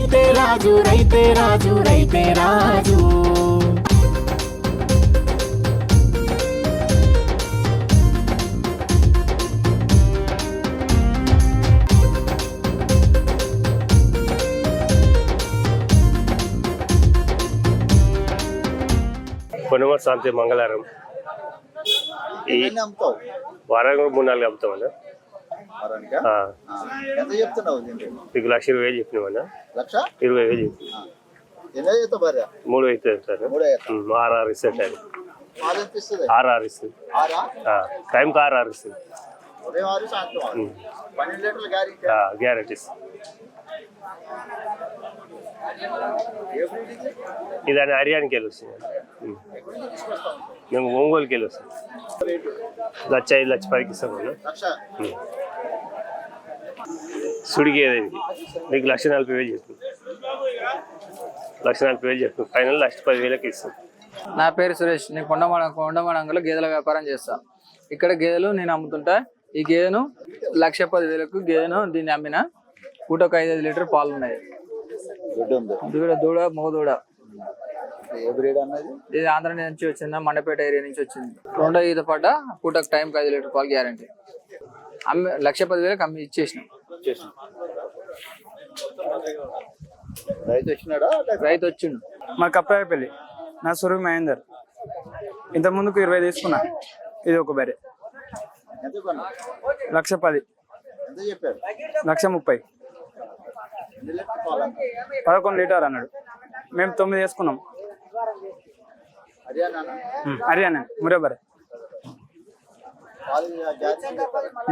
రైతే రాజు రైతే రాజు రైతే రాజు. పొన్నమూరు శాంతి మంగళవారం ఈ వారం కూడా మూడు నాలుగు అమ్ముతామన్నా. ఎంత చెప్తున్నావు లక్ష ఇరవై వేలు చెప్పినామన్నా లక్ష? ఇరవై వేలు చెప్పి. ఆ. ఎన్ని అవుతావు భార్య? మూడు అవుతుంది సార్. ఆరు ఆరు ఇస్తుంది ఇస్తుంది? ఆరు ఆరు ఇస్తుంది ఆరా? ఆ, టైంకి ఆరు ఆరు ఇస్తుంది గ్యారెంటీ ఆ, గ్యారెంటీ ఇస్తుంది ఏ breed ఇది? ఇది అని హర్యానాకి వెళ్ళి వస్తుంది ఉమ్. ఎక్కడి నుంచి తీసుకొస్తావు? మేము ఒంగోలుకి వెళ్ళి వస్తాం. రేటు? లక్ష ఐదు లక్ష పదికి ఇస్తాం ఏదైంది మీకు లక్ష నలభై వేలు చెప్పు లక్ష నలభై వేలు చెప్పు ఫైనల్ లక్ష పదివేలకి ఇస్తాం. నా పేరు సురేష్. నేను కొండమడ కొండమడంగలో గేదెల వ్యాపారం చేస్తా. ఇక్కడ గేదెలు నేను అమ్ముతుంటా. ఈ గేదెను లక్ష పది వేలకు గేదెను దీన్ని అమ్మిన పూటకు ఐదు ఐదు లీటర్ పాలు ఉన్నాయి. దూడ దూడ మగ దూడ ఏ బ్రీడ్ అన్నది? ఇది ఆంధ్ర నుంచి వచ్చిందా? మండపేట ఏరియా నుంచి వచ్చింది. రెండో ఈత పడ్డ పూటకు టైంకి ఐదు లీటర్ పాలు గ్యారంటీ. అమ్మి లక్ష పది వేలకు అమ్మి ఇచ్చేసిన. చేసిన రైతు వచ్చినాడా? రైతు వచ్చిండు. మా కప్పాయపల్లి నా సురుగు మహేందర్. ఇంత ముందుకు ఇరవై తీసుకున్నా. ఇది ఒక బరే ఎంత కొన్నా? లక్ష పది. ఎంత లక్ష ముప్పై. ఎన్ని పాలు? పదకొండు లీటర్ అన్నాడు. మేము తొమ్మిది వేసుకున్నాం. హర్యానా హర్యానా మురే బరే పాలు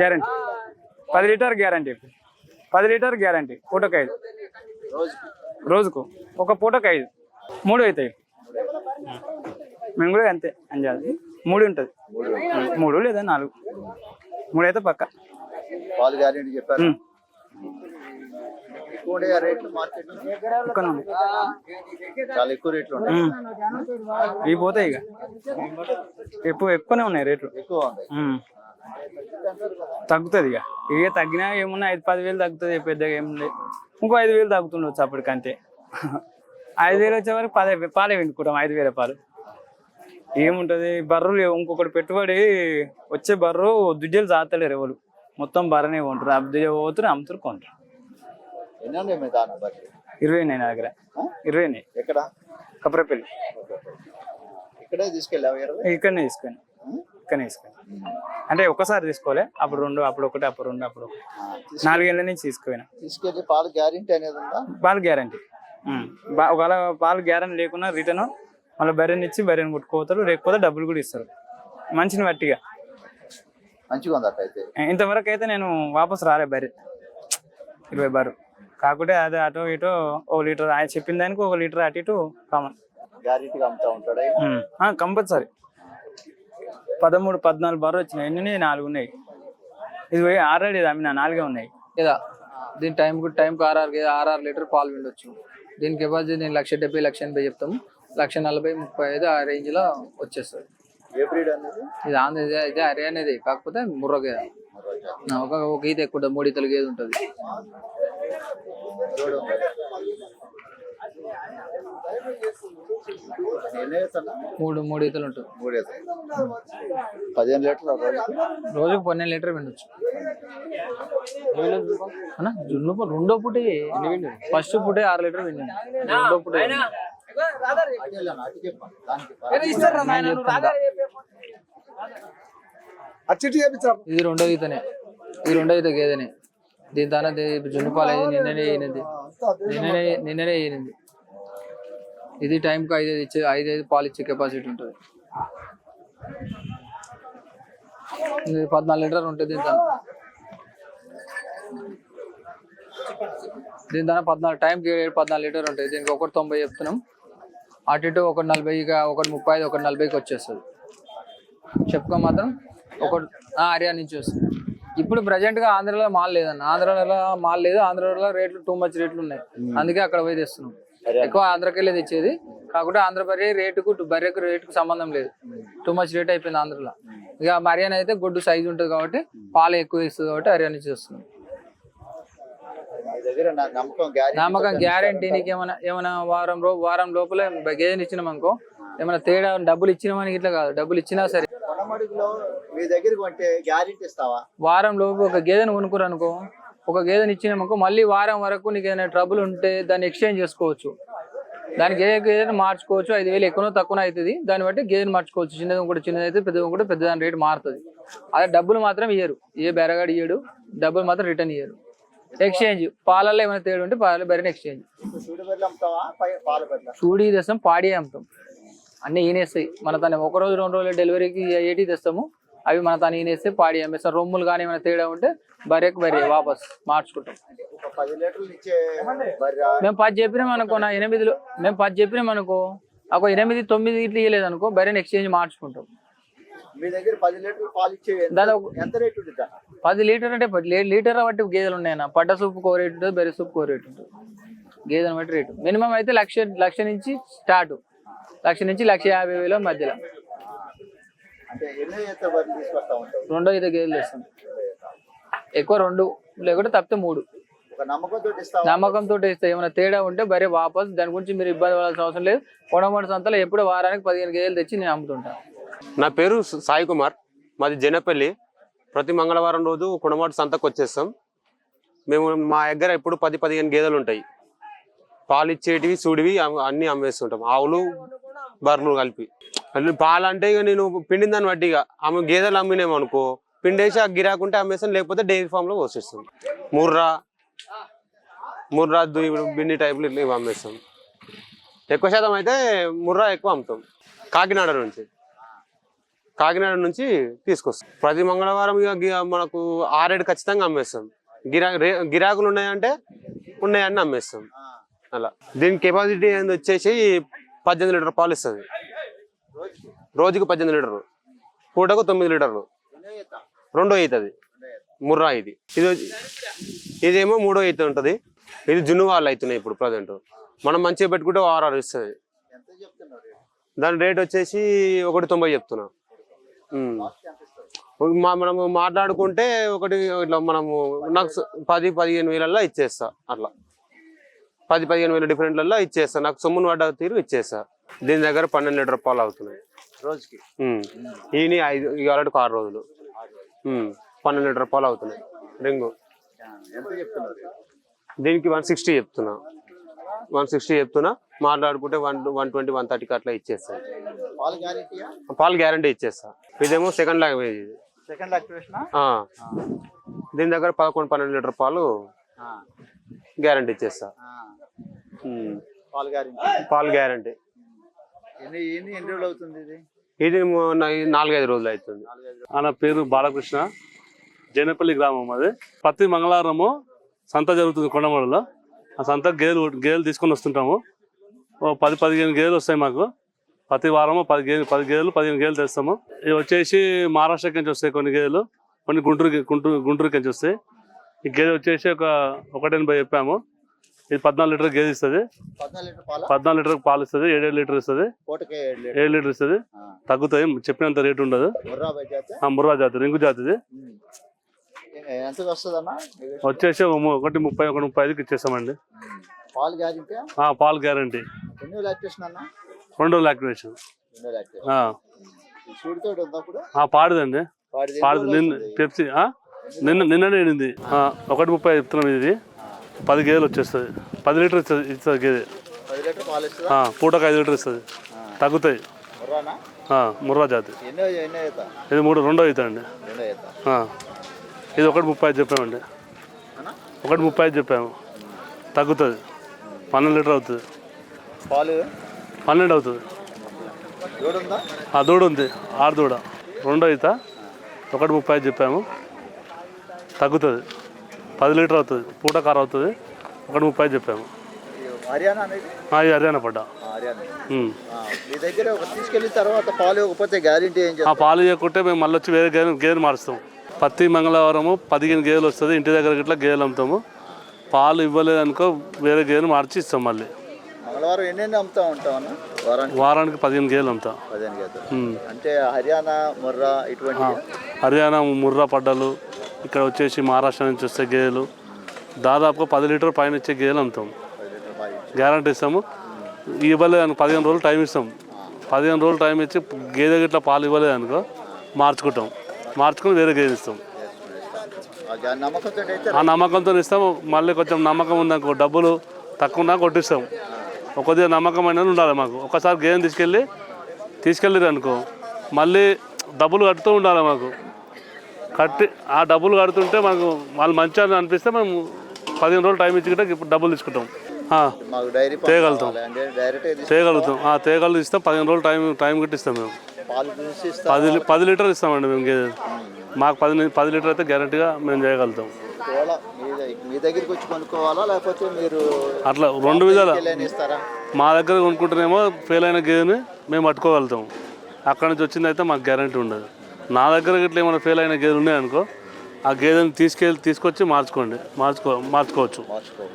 గ్యారెంటీ. పది లీటర్ గ్యారంటీ. పది లీటర్ గ్యారంటీ. పూటకు ఐదు రోజుకి. ఒక పూటకు ఐదు మూడు అవుతాయి. మేము కూడా అంతే. అంజాలి మూడు ఉంటుంది. మూడు లేదా నాలుగు? మూడు అయితే పక్క. పాలు గ్యారెంటీ చెప్పారు? రేట్లు మార్కెట్ చాలా ఎక్కువ రేట్లు ఉమ్. ఇవి పోతాయి ఇక. ఎక్కువ ఎక్కువనే ఉన్నాయి రేట్లు. ఎక్కువ. తగ్గుతుంది ఇక. ఇక తగ్గినా ఏమున్నా ఐదు పది వేలు తగ్గుతుంది పెద్దగా ఏం లేదు. ఇంకో ఐదు వేలు తగ్గుతుండొచ్చు అప్పటికంతే ఐదు వేలు వచ్చే వరకు పదే పాలే వింటుకుంటాం ఐదు వేల పాలు. ఏముంటది? బర్రెలు ఇంకొకటి పెట్టుబడి వచ్చే బర్రు దుడ్జలు జాతలేరు ఎవరు. మొత్తం బర్రనే కొంటారు అబ్దు పోతున్నారు అమ్ముతారు కొంటారు ఎన్ని ఉన్నాయి మీ దాని బట్టి? ఇరవై నా దగ్గర. ఇరవై ఎక్కడ? కప్రపల్లి ఇక్కడే తీసుకెళ్ళావు ఇరవై? ఇక్కడనే తీసుకొని. ఇక్కడనే తీసుకొని. అంటే ఒక్కసారి తీసుకోలే అప్పుడు రెండు అప్పుడు ఒకటి అప్పుడు రెండు అప్పుడు ఒకటి. నాలుగేళ్ళ నుంచి తీసుకుపోయినా. తీసుకెళ్ళి పాలు గ్యారెంటీ అనేది ఉందా? పాలు గ్యారంటీ. ఒకవేళ పాలు గ్యారంటీ లేకున్నా రిటర్న్ మళ్ళీ బర్రెని ఇచ్చి బర్రెని కొట్టుకోతారు లేకపోతే డబ్బులు కూడా ఇస్తారు. మంచిని బట్టిగా. మంచిగా ఉంది అట్లయితే ఇంతవరకు అయితే నేను వాపస్ రాలే బర్రె. ఇరవై బర్రు కాకుంటే అదే అటో ఇటో ఓ లీటర్ ఆయన చెప్పిన దానికి ఒక లీటర్ అటు ఇటు కామన్. కంపల్సరీ. పదమూడు పద్నాలుగు బర్రె వచ్చినాయి. ఎన్ని ఉన్నాయి? నాలుగు ఉన్నాయి. ఇది పోయి ఆల్రెడీ అమ్మిన? నాలుగే ఉన్నాయి. లేదా? దీని టైంకు టైంకి ఆర్ఆర్ ఆర్ఆర్ లీటర్ పాలు విండొచ్చు దీని కెపాసిటీ నేను లక్ష డెబ్బై లక్ష ఎనభై చెప్తాము లక్ష నలభై ముప్పై ఐదు ఆ రేంజ్లో వచ్చేస్తుంది. ఏ బ్రీడ్ అనేది? ఇది ఆంధ్ర ఇదే హర్యానాది. కాకపోతే ముర్ర గేదె ఆ, ఒక ఒక ఈత ఎక్కువ మూడు ఈతలు గేదె ఉంటుంది? మూడు మూడు ఈతలు ఉంటుంది మూడు వేస్తాయి పదిహేను లీటర్లు రోజుకి పన్నెండు లీటర్ వినొచ్చు. అన్న జున్ను రెండో పుట్టి ఫస్ట్ పుట్టే ఆరు లీటర్ విన్నాను రెండో దానికి ఇది రెండో ఈతనే. ఈ రెండో ఈత గేదెనే. దీని ద్వారా జున్ను పాలు నిన్ననే అయినది. నిన్ననే నిన్ననే అయినది. ఇది టైంకి ఐదు ఐదు ఇచ్చే ఐదు ఐదు పాలు ఇచ్చే కెపాసిటీ ఉంటుంది. ఇది పద్నాలుగు లీటర్ ఉంటుంది దీని దాని దీని దాని పద్నాలుగు టైంకి పద్నాలుగు లీటర్ ఉంటుంది. దీనికి ఒకటి తొంభై చెప్తున్నాం. అటు ఇటు ఒకటి నలభై ఇక ఒకటి ముప్పై ఐదు ఒకటి నలభైకి వచ్చేస్తుంది. చెప్పుకో మాత్రం ఒకటి ఆర్యా నుంచి వస్తుంది. ఇప్పుడు ప్రజెంట్గా ఆంధ్రాలో మాల్ లేదన్న. ఆంధ్రాలో మాల్ లేదు ఆంధ్రాలో రేట్లు టూ మచ్ రేట్లు ఉన్నాయి. అందుకే అక్కడ పోయి తెస్తున్నాం. ఎక్కువ ఆంధ్రకెళ్ళే తెచ్చేది. కాకుంటే ఆంధ్ర బర్రె రేటుకు బర్రెకు రేటుకు సంబంధం లేదు. టూ మచ్ రేట్ అయిపోయింది ఆంధ్రలో. ఇక హర్యానా అయితే గుడ్డు సైజ్ ఉంటుంది కాబట్టి పాలు ఎక్కువ ఇస్తుంది కాబట్టి హర్యానా నుంచి వస్తుంది దగ్గర నా- నమ్మకం గ్యారెంటీ నీకు ఏమైనా ఏమైనా వారం వారం లోపల గేదెని ఇచ్చినాం అనుకో ఏమైనా తేడా డబ్బులు ఇచ్చినామని ఇట్లా కాదు. డబ్బులు ఇచ్చినా సరే కొనమడుగులో మీ దగ్గరికి కొంటే గ్యారెంటీ ఇస్తావా? వారం లోపు ఒక గేదెని కొనుక్కురు అనుకో ఒక గేదెని ఇచ్చినామనుకో మళ్ళీ వారం వరకు నీకు ఏదైనా ట్రబుల్ ఉంటే దాన్ని ఎక్స్చేంజ్ చేసుకోవచ్చు. దానికి ఏ గేదెని మార్చుకోవచ్చు ఐదు వేలు ఎక్కువనో తక్కువ అవుతుంది. దాన్ని బట్టి గేదెని మార్చుకోవచ్చు. చిన్నది కూడా చిన్నది అయితే పెద్దది కూడా పెద్ద దాని రేటు మారుతుంది. అదే డబ్బులు మాత్రం ఇయ్యరు. ఏ బెరగాడు ఇయ్యడు. డబ్బులు మాత్రం రిటర్న్ ఇయ్యరు. ఎక్స్చేంజ్ పాలల్లో ఏమైనా తేడా ఉంటే పాల బెరని ఎక్స్చేంజ్ సూడి చూడి తెస్తాం పాడి అమ్ముతాం. అన్నీ ఈనేస్తాయి. మన తను ఒక రోజు రెండు రోజులు డెలివరీకి ఏటి తెస్తాము అవి మన తను ఈనేస్తే పాడి అమ్మేస్తాం. రొమ్ములు కానీ ఏమైనా తేడా ఉంటే బర్రెకి బర్రె వాపస్ మార్చుకుంటాం. మేము పది చెప్పినాం అనుకో నా ఎనిమిదిలో. మేము పది చెప్పినాం అనుకో ఒక ఎనిమిది తొమ్మిది ఇట్లా ఇవ్వలేదు అనుకో బర్రెని ఎక్స్చేంజ్ మార్చుకుంటాం. మీ దగ్గర పది లీటర్లు పాలు ఎంత- రేట్ ఉంటుంది? పది లీటర్ అంటే లీటర్ బట్టి గేదెలు ఉన్నాయన్న. పడ్డ సూపు కో రేట్ ఉంటుంది బెర్రె సూపు కో రేట్ ఉంటుంది. గేదెని బట్టి రేటు. మినిమం అయితే లక్ష లక్ష నుంచి స్టార్ట్. లక్ష నుంచి లక్ష యాభై వేల మధ్యలో. రెండో ఐదు గేదెలు వేస్తాం ఎక్కువ రెండు లేకుంటే తప్పితే మూడు. ఒక నమ్మకంతో ఇస్తావా? నమ్మకంతో ఇస్తే. ఏమైనా తేడా ఉంటే బరే వాపస్ దాని గురించి మీరు ఇబ్బంది పడాల్సిన అవసరం లేదు. కొడమడి సంతలో ఎప్పుడు వారానికి పదిహేను గేదెలు తెచ్చి నేను అమ్ముతుంటాను నా పేరు సాయి కుమార్. మాది జనపల్లి. ప్రతి మంగళవారం రోజు కుణమాటు సంతకు వచ్చేస్తాం. మేము మా దగ్గర ఎప్పుడు పది పదిహేను గేదెలు ఉంటాయి. పాలు ఇచ్చేటివి సూడివి అన్ని అమ్మేస్తుంటాం. ఆవులు బర్రెలు కలిపి. పాలంటే పాలు అంటే ఇక నేను పిండిన దాన్ని బట్టి ఇక ఆమె గేదెలు అమ్మినేమనుకో పిండేసి ఆ గిరాకుంటే అమ్మేస్తాం లేకపోతే డైరీ ఫామ్లో పోసేస్తాం. ముర్రా ముర్రా దు- ఇప్పుడు బిన్ని టైపులు ఇట్లా ఇవి అమ్మేస్తాం. ఎక్కువ శాతం అయితే ముర్రా ఎక్కువ అమ్ముతాం. కాకినాడ నుంచి. కాకినాడ నుంచి తీసుకొస్తాం. ప్రతి మంగళవారం ఇక మనకు ఆరేడు ఖచ్చితంగా అమ్మేస్తాం. గిరా రే- గిరాకులు ఉన్నాయంటే ఉన్నాయని అమ్మేస్తాం. అలా. దీని కెపాసిటీ అనేది వచ్చేసి పద్దెనిమిది లీటర్ పాలు ఇస్తుంది. రోజుకి పద్దెనిమిది లీటర్లు. పూటకు తొమ్మిది లీటర్లు. రెండో అవుతుంది ముర్రా ఇది. ఇది ఇదేమో మూడో అయితే ఉంటుంది. ఇది జున్ను వాళ్ళు అవుతున్నాయి ఇప్పుడు ప్రజెంట్. మనం మంచిగా పెట్టుకుంటే ఆరు ఇస్తుంది. దాని రేట్ వచ్చేసి ఒకటి తొంభై చెప్తున్నా. మనము మాట్లాడుకుంటే ఒకటి ఇట్లా మనము నాకు పది పదిహేను వేలల్లో ఇచ్చేస్తా. అట్లా. పది పదిహేను వేల డిఫరెంట్లలో ఇచ్చేస్తా. నాకు సొమ్మును పడ్డ తీరు ఇచ్చేస్తా. దీని దగ్గర పన్నెండు లీటర్ పాలు అవుతున్నాయి. రోజుకి. ఈయన ఐదు ఇవాళ ఆరు రోజులు. పన్నెండు లీటర్ పాలు అవుతున్నాయి. రింగు? దీనికి వన్ సిక్స్టీ చెప్తున్నా. వన్ సిక్స్టీ చెప్తున్నా. మాట్లాడుకుంటే వన్ వన్ ట్వంటీ వన్ థర్టీకి అట్లా ఇచ్చేస్తాను పాలు గ్యారంటీ ఇచ్చేస్తా. ఇదేమో సెకండ్ లాంగ్వేజ్ ఇది. దీని దగ్గర పదకొండు పన్నెండు లీటర్ పాలు గ్యారంటీ ఇచ్చేస్తా. పాలు గ్యారెంటీ. పాలు గ్యారంటీ. ఎన్ని ఎన్ని ఎన్ని రోజులు అవుతుంది ఇది? నా- నాలుగైదు రోజులు అవుతుంది. ఆయన పేరు బాలకృష్ణ. జైనపల్లి గ్రామం అది ప్రతి మంగళవారము సంత జరుగుతుంది కొండమూడలో ఆ సంత గేదెలు గేదెలు తీసుకొని వస్తుంటాము. ఓ పది పదిహేను గేదెలు వస్తాయి మాకు. ప్రతి వారము పది గేదెలు పది గేదెలు పదిహేను గేదెలు తెస్తాము. ఇవి వచ్చేసి మహారాష్ట్ర నుంచి వస్తాయి కొన్ని గేదెలు కొన్ని గుంటూరు గుంటూరు గుంటూరు నుంచి వస్తాయి. ఈ గేదె వచ్చేసి ఒక ఒకటి ఎనభై చెప్పాము. ఇది పద్నాలుగు లీటర్ గేదె ఇస్తుంది? పద్నాలుగు లీటర్ పాలు? ఇస్తుంది ఏడేడు లీటర్ ఇస్తుంది. ఏడు లీటర్ ఏడు ఇస్తుంది. తగ్గుతాయి చెప్పినంత రేటు ఉండదు. ముర్రా జాతి? రింగు జాతిది వచ్చేసి ఒకటి ముప్పై ఒకటి ముప్పై ఐదుకి ఇచ్చేస్తామండి. పాలు గ్యారెంటీ? పాలు గ్యారంటీ. రెండో లాక్టివేషన్ పాడుదండి. పాడుది నిన్న పెప్సీ? నిన్న నిన్ననే ఒకటి ముప్పై చెప్తున్నాం ఇది. పది గేదెలు వచ్చేస్తుంది. పది లీటర్ ఇస్తుంది ఇస్తుంది గేదె. పూటకు ఐదు లీటర్ ఇస్తుంది. తగ్గుతాయి ముర్రా జాతి. ఇది మూడు రెండో ఈత ఆ. ఇది ఒకటి ముప్పై ఐదు చెప్పామండి? ఒకటి ముప్పై ఐదు చెప్పాము. తగ్గుతుంది. పన్నెండు లీటర్ అవుతుంది. పాలు? పన్నెండు అవుతుంది. ఆ దూడ ఉంది. ఆరు దూడ. రెండో ఈత. ఒకటి ముప్పై ఐదు చెప్పాము. తగ్గుతుంది. పది లీటర్ అవుతుంది పూట కార అవుతుంది. ఒకటి ముప్పై చెప్పాము. ఇది హర్యానా పడ్డా. మీ దగ్గర తీసుకెళ్ళిన తర్వాత పాలు ఇవ్వకపోతే గ్యారెంటీ ఏం ఆ పాలు చేయకుంటే మేము మళ్ళీ వచ్చి వేరే గేదె గేదెలు మారుస్తాం. ప్రతి మంగళవారము పదిహేను గేదెలు వస్తుంది ఇంటి దగ్గర ఇట్లా గేదెలు అమ్ముతాము. పాలు ఇవ్వలేదు అనుకో వేరే గేదెలు మార్చి ఇస్తాం మళ్ళీ. మంగళవారం ఎన్ని అమ్ముతా ఉంటాం వారానికి? పదిహేను గేదెలు అమ్ముతాం. పదిహేను గేదెలు. ఉమ్. అంటే హర్యానా ముర్రా ఇటువంటి హర్యానా ముర్రా పడ్డలు ఇక్కడ వచ్చేసి మహారాష్ట్ర నుంచి వస్తే గేదెలు. దాదాపుగా పది లీటర్ పైన ఇచ్చే గేదెలు అమ్ముతాం. గ్యారంటీ ఇస్తాము. ఇవ్వలేదు అనుకో పదిహేను రోజులు టైం ఇస్తాం. పదిహేను రోజులు టైం ఇచ్చి గేదె గిట్ల పాలు ఇవ్వలేదు అనుకో మార్చుకుంటాం. మార్చుకుని వేరే గేదె ఇస్తాం. ఆ నమ్మకంతో ఆ ఇస్తాం మళ్ళీ కొంచెం నమ్మకం ఉందనుకో డబ్బులు తక్కువ ఉన్నా కొట్టిస్తాం. కొద్దిగా అనేది ఉండాలి మాకు. ఒకసారి గేదెని తీసుకెళ్ళి తీసుకెళ్ళారు అనుకో మళ్ళీ డబ్బులు కడుతూ ఉండాలి మాకు. కట్టి ఆ డబ్బులు కడుతుంటే మాకు వాళ్ళు మంచిగా అనిపిస్తే మేము పదిహేను రోజులు టైం ఇచ్చి గిట్ట ఇప్పుడు డబ్బులు తీసుకుంటాం. తేగలుగుతాం. తేగలుగుతాం. ఆ తేగలు ఇస్తాం. పదిహేను రోజులు టైం టైం ఇస్తాం మేము. పది పది లీటర్ ఇస్తామండి మేము గేదె మాకు పది పది లీటర్ అయితే గ్యారంటీగా మేము చేయగలుగుతాం. ఒకవేళ మీ దగ్గ- మీ దగ్గరికి వచ్చి కొనుక్కోవాలా? లేకపోతే మీరు అట్లా రెండు విధాల. మా దగ్గర కొనుక్కుంటేనేమో ఫెయిల్ అయిన గేదెని మేము పట్టుకోగలుగుతాం. అక్కడ నుంచి వచ్చింది అయితే మాకు గ్యారంటీ ఉండదు. నా దగ్గర ఇట్లా ఏమైనా ఫెయిల్ అయిన గేదెలు ఉన్నాయనుకో ఆ గేదెని తీసుకెళ్ళి తీసుకొచ్చి మార్చుకోండి. మార్చుకో మార్చుకోవచ్చు. మార్చుకోవచ్చు.